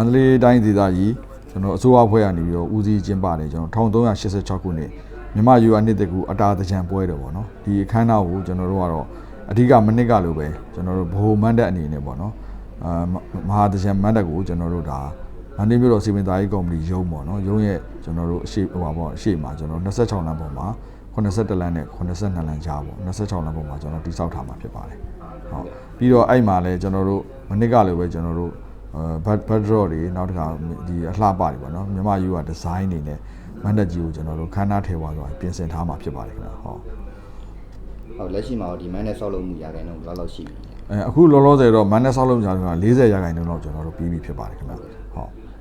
န္တလေးတိုင်းဒေသကြီးကျွန်တော်အစိုးရအဖွဲ့ကနေပြီးတော့ဦးစီးကျင်းပတယ်ကျွန်တော်1386ခုနှစ်မြန်မာယူအနှစ်တကူအတာတကြံပွဲတယ်ပေါ့နော်ဒီအခမ်းအနားကိုကျွန်တော်တို့ကတော့အဓိကမနစ်ကလိုပဲကျွန်တော်တို့ဗဟိုမန္တအနေနဲ့ပေါ့နော်အာမဟာတကြံမန္တကိုကျွန်တော်တို့ဒါမန္တလေးမြို့တော်စီမံသားရေးကော်မတီရုံးပေါ့နော်ရုံးရဲ့ကျွန်တော်တို့အရှိဟိုပါပေါ့အရှိမှာကျွန်တော်26လမ်းပေါ်မှာ82လမ်းနဲ့82လမ်းကြားပေါ့26လမ်းပေါ်မှာကျွန်တော်တိစောက်ထားမှာဖြစ်ပါတယ်ဟုတ်ပြီးတော့အဲ့မှာလည်းကျွန်တော်တို့မနစ်ကလိုပဲကျွန်တော်တို့ ဘတ်ဘတ်ဒရော့တွေနောက်တစ်ခါဒီအလှပတွေပေါ့နော်မြန်မာယူကဒီဇိုင်းတွေနဲ့မန်တက်ကြီးကိုကျွန်တော်တို့ခန်းနာထဲပါဆိုတာပြင်ဆင်ထားမှာဖြစ်ပါတယ်ခင်ဗျာဟုတ်ဟုတ်လက်ရှိမှာတော့ဒီမန်းနဲ့ဆောက်လုပ်မှုရခိုင်တော့ဘယ်လောက်လောက်ရှိပြီလဲအဲအခုလောလောဆယ်တော့မန်တက်ဆောက်လုပ်ကြတာ40ရာခိုင်နှုန်းလောက်ကျွန်တော်တို့ပြီးပြီဖြစ်ပါတယ်ခင်ဗျာဟုတ်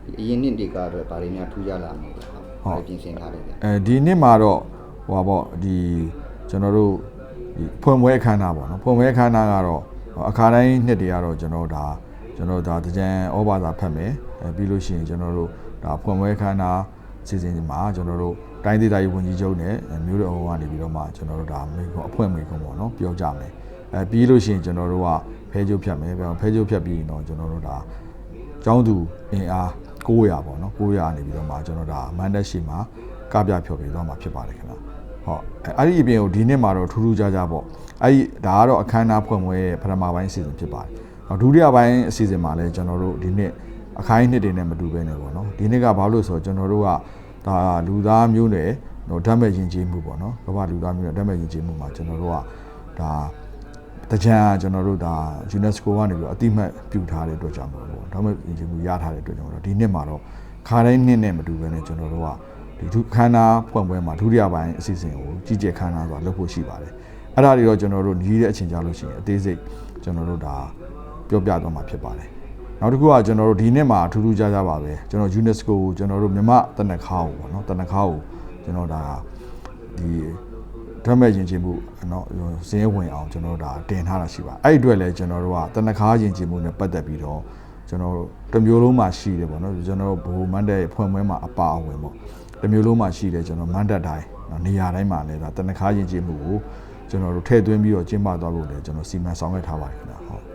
ဒီအရင်နှစ်တွေကအတွက်ဗာတွေများထူးခြားလာမှာပေါ့ဟုတ်ဘာတွေပြင်ဆင်ထားလဲဗျအဲဒီနှစ်မှာတော့ဟိုပါပေါ့ဒီကျွန်တော်တို့ဒီဖွင့်ပွဲအခမ်းအနားပေါ့နော်ဖွင့်ပွဲအခမ်းအနားကတော့အခါတိုင်းနှစ်တွေကတော့ကျွန်တော်ဒါ ကျွန်တော်ဒါတကြံဩဘာသာဖတ်မယ်အဲပြီးလို့ရှိရင်ကျွန်တော်တို့ဒါဖွင့်ပွဲအခမ်းအနားစီစဉ်မှာကျွန်တော်တို့တိုင်းဒေသကြီးဝန်ကြီးချုပ်နဲ့မြို့တော်ဟောကနေပြီးတော့မှကျွန်တော်တို့ဒါမိကွန်အဖွဲ့မိကွန်ပေါ့နော်ပြောကြမယ်အဲပြီးလို့ရှိရင်ကျွန်တော်တို့ကဖဲကျုပ်ဖြတ်မယ်ဖဲကျုပ်ဖြတ်ပြီးရင်တော့ကျွန်တော်တို့ဒါကျောင်းသူအင်အား900ပေါ့နော်900နေပြီးတော့မှကျွန်တော်ဒါမန်တက်ရှိမှာကပြဖြော်ပြသွားမှာဖြစ်ပါတယ်ခင်ဗျာဟုတ်အဲ့ဒီအပြင်ကိုဒီနှစ်မှာတော့ထူးထူးခြားခြားပေါ့အဲ့ဒီဒါကတော့အခမ်းအနားဖွင့်ပွဲရဲ့ပထမပိုင်းအစီအစဉ်ဖြစ်ပါတယ် ဒုတိယပိုင်းအစီအစဉ်မှာလည်းကျွန်တော်တို့ဒီနှစ်အခိုင်းနှစ်တွေနဲ့မတူဘဲနဲ့ပေါ့နော်ဒီနှစ်ကဘာလို့လဲဆိုတော့ကျွန်တော်တို့ကဒါလူသားမျိုးနဲ့တော့ဓာတ်မဲ့ယဉ်ကျေးမှုပေါ့နော်ကမ္ဘာလူသားမျိုးနဲ့ဓာတ်မဲ့ယဉ်ကျေးမှုမှာကျွန်တော်တို့ကဒါတကြံကျွန်တော်တို့ဒါ UNESCO ကနေပြီးတော့အတိမတ်ပြုထားတဲ့အတွက်ကြောင့်ပေါ့ဒါမှမဟုတ်ယဉ်ကျေးမှုရထားတဲ့အတွက်ကြောင့်ပေါ့ဒီနှစ်မှာတော့ခါတိုင်းနှစ်နဲ့မတူဘဲနဲ့ကျွန်တော်တို့ကဒီဒုခန္ဓာဖွင့်ပွဲမှာဒုတိယပိုင်းအစီအစဉ်ကိုကြီးကျယ်ခန္ဓာဆိုတာလုပ်ဖို့ရှိပါတယ်အဲ့ဒါတွေတော့ကျွန်တော်တို့ညီးတဲ့အချိန်ကြာလို့ရှိရင်အသေးစိတ်ကျွန်တော်တို့ဒါ ပြောပြသွားမှာဖြစ်ပါတယ်နောက်တစ်ခုကကျွန်တော်တို့ဒီနှစ်မှာအထူးထူးခြားခြားပါပဲကျွန်တော် UNESCO ကိုကျွန်တော်တို့မြမတနခါကိုပေါ့နော်တနခါကိုကျွန်တော်ဒါဒီဓမ္မယဉ်ကျေးမှုနော်ဇင်းဝင်အောင်ကျွန်တော်တို့ဒါတင်ထားတာရှိပါအဲ့ဒီအတွက်လည်းကျွန်တော်တို့ကတနခါယဉ်ကျေးမှုနဲ့ပတ်သက်ပြီးတော့ကျွန်တော်တို့တစ်မျိုးလုံးမှာရှိတယ်ပေါ့နော်ကျွန်တော်တို့ဘိုမန်တဲ့ဖွင့်ပွဲမှာအပါအဝင်ပေါ့တစ်မျိုးလုံးမှာရှိတယ်ကျွန်တော်မန်တက်တိုင်းနေရာတိုင်းမှာလည်းဒါတနခါယဉ်ကျေးမှုကိုကျွန်တော်တို့ထည့်သွင်းပြီးတော့ကျင်းပသွားဖို့လည်းကျွန်တော်စီမံဆောင်ရွက်ထားပါတယ်ခင်ဗျာဟုတ်